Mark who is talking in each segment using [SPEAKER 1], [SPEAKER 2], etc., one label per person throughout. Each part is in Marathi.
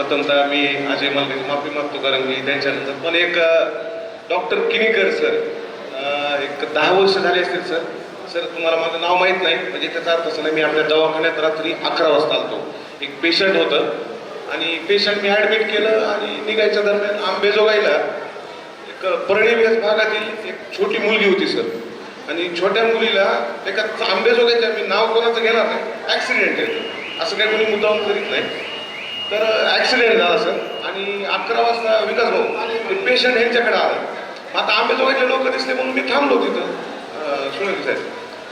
[SPEAKER 1] प्रथमतः मी अजय मल्लिक माफी मागतो कारण की त्यांच्यानंतर पण एक डॉक्टर किनीकर सर एक दहा वर्ष झाले असतील सर. सर तुम्हाला माझं नाव माहीत नाही म्हणजे त्याचा अर्थ असं नाही मी आपल्या दवाखान्यात रात्री अकरा वाजता आलतो. एक पेशंट होतं आणि पेशंट मी ॲडमिट केलं आणि निघायच्या दरम्यान आंबेजोगाईला एक परळी भागातील एक छोटी मुलगी होती सर. आणि छोट्या मुलीला एका आंबेजोगाईच्या मी नाव कोणाचं घेणार नाही ॲक्सिडेंट आहे. असं काही कोणी मुद्दाम करीत नाही. तर ॲक्सिडेंट झाला सर आणि अकरा वाजता विकास भाऊ ते पेशंट यांच्याकडे आलं. आता आंबेजोगाईचे लोक दिसले म्हणून मी थांबलो तिथं. सुनील साहेब.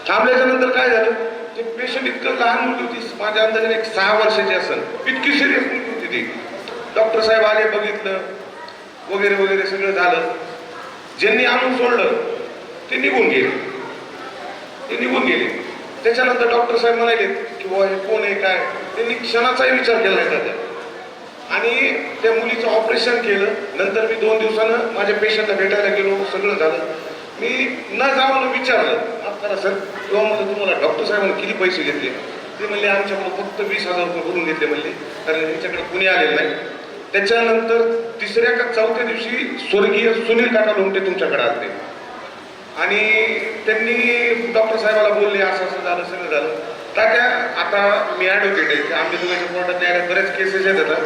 [SPEAKER 1] थांबल्याच्या नंतर काय झालं? ते पेशंट इतकं लहान मुलगी होती माझ्या अंदाजाने एक सहा वर्षाची असेल इतकी सिरियस मुलगी होती ती. डॉक्टर साहेब आले बघितलं. वगैरे वगैरे सगळं झालं. ज्यांनी आणून सोडलं ते निघून गेले. ते निघून गेले. त्याच्यानंतर डॉक्टर साहेब म्हणाले की बुवा हे कोण आहे काय? त्यांनी क्षणाचाही विचार केला नाही त्याचा आणि त्या मुलीचं ऑपरेशन केलं. नंतर मी दोन दिवसानं माझ्या पेशंटला भेटायला गेलो. सगळं झालं. मी न जाऊन विचारलं माफ करा सर तेव्हा म्हणजे तुम्हाला डॉक्टर साहेबांनी किती पैसे घेतले? ते म्हणले आमच्याकडून फक्त वीस हजार रुपये भरून घेतले म्हणले. कारण त्यांच्याकडे कुणी आलेलं नाही. त्याच्यानंतर तिसऱ्या का चौथ्या दिवशी स्वर्गीय सुनील काका लोमटे तुमच्याकडे आले. आणि त्यांनी डॉक्टर साहेबाला बोलले असं असं झालं सगळं झालं. तात्या आता मी ॲडव्होकेट आहे. आंबेजोगाईच्या कोर्टात न्यायालयात बरेच केसेस येतात.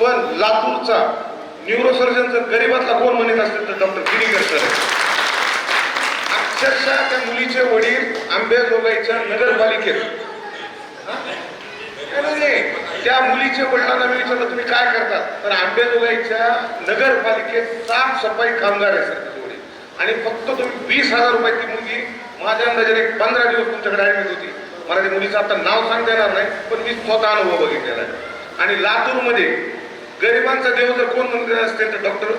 [SPEAKER 1] पण लातूरचा न्यूरोसर्जन जर गरीबातला कोण म्हणत असतील तर डॉक्टर किनीकर सर अक्षरशः त्या मुलीचे वडील आंबेजोगाईच्या नगरपालिकेत. नाही, म्हणजे? त्या मुलीच्या वडिलांना मी विचारलं तुम्ही काय करतात तर आंबेजोगाईच्या नगरपालिकेत साफसफाई कामगार आहे सर वडील. आणि फक्त तुम्ही वीस हजार रुपये ती मुलगी माझ्या अंदाजाने एक पंधरा दिवस तुमच्याकडे ॲडमिट होती. मला त्या मुलीचं आता नाव सांगता येणार नाही पण मी स्वतः अनुभव बघितलेला आहे. आणि लातूरमध्ये गरिबांचा देव जर कोण म्हणत असतील तर doctor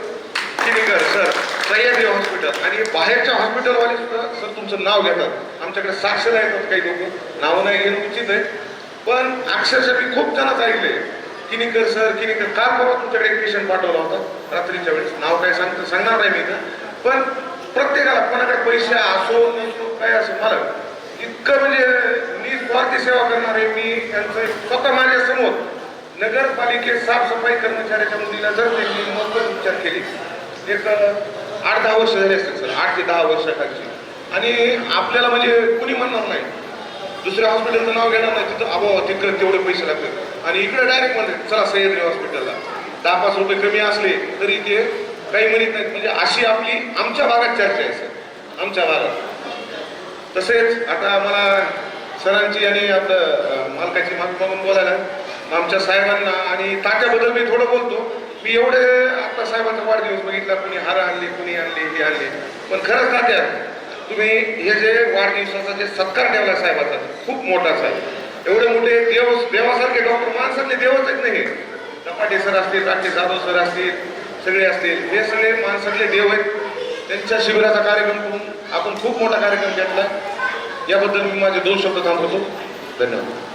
[SPEAKER 1] Kinikar sir Sahyadri hospital आणि बाहेरच्या हॉस्पिटलवाले सुद्धा सर तुमचं नाव घेतात. आमच्याकडे साक्षर येतात काही लोक. नावं नाही घेणं उचित आहे. पण अक्षरशः मी खूप जणांच ऐकले किनीकर सर किनीकर का परवा तुमच्याकडे एक पेशंट पाठवला होता? रात्रीच्या वेळेस. नाव काय सांगतं सांगणार नाही मी का पण प्रत्येकाला कोणाकडे पैसे असो नसो काय असो मला इतकं म्हणजे मी स्वार्थी सेवा करणार आहे मी त्यांचं स्वतः माझ्यासमोर नगरपालिकेत साफसफाई कर्मचाऱ्याच्या मुलीला जर त्यांनी मोफत उपचार केले एक आठ दहा वर्ष झाले असतील सर आठ ते दहा वर्षाखालची. आणि आपल्याला म्हणजे कुणी म्हणणार नाही. दुसऱ्या हॉस्पिटलचं नाव घेणार नाही तिथं अभाव तिकडे तेवढे पैसे लागतात. आणि इकडे डायरेक्ट म्हणते चला सह्याद्री हॉस्पिटलला दहा पाच रुपये कमी असले तरी ते काही म्हणत नाहीत. म्हणजे अशी आपली आमच्या भागात चर्चा आहे सर. आमच्या भागात. तसेच आता मला सरांची आणि आपलं मालकाची मागून बोलायला आमच्या साहेबांना आणि तात्याबद्दल मी थोडं बोलतो. मी एवढे आता साहेबांचा वाढदिवस बघितला कुणी हार आणले कुणी आणले हे आणले. पण खरंच तात्या तुम्ही हे जे वाढदिवसाचा जे सत्कार ठेवला साहेबाचा खूप मोठा साहेब. एवढे मोठे देव देवासारखे डॉक्टर माणसातले देवच आहेत नाही तपाटे सर असतील राठी जाधव सर असतील सगळे असतील हे सगळे माणसातले देव आहेत. त्यांच्या शिबिराचा कार्यक्रम करून आपण खूप मोठा कार्यक्रम घेतला. याबद्दल मी माझे दोन शब्द थांबवतो. धन्यवाद.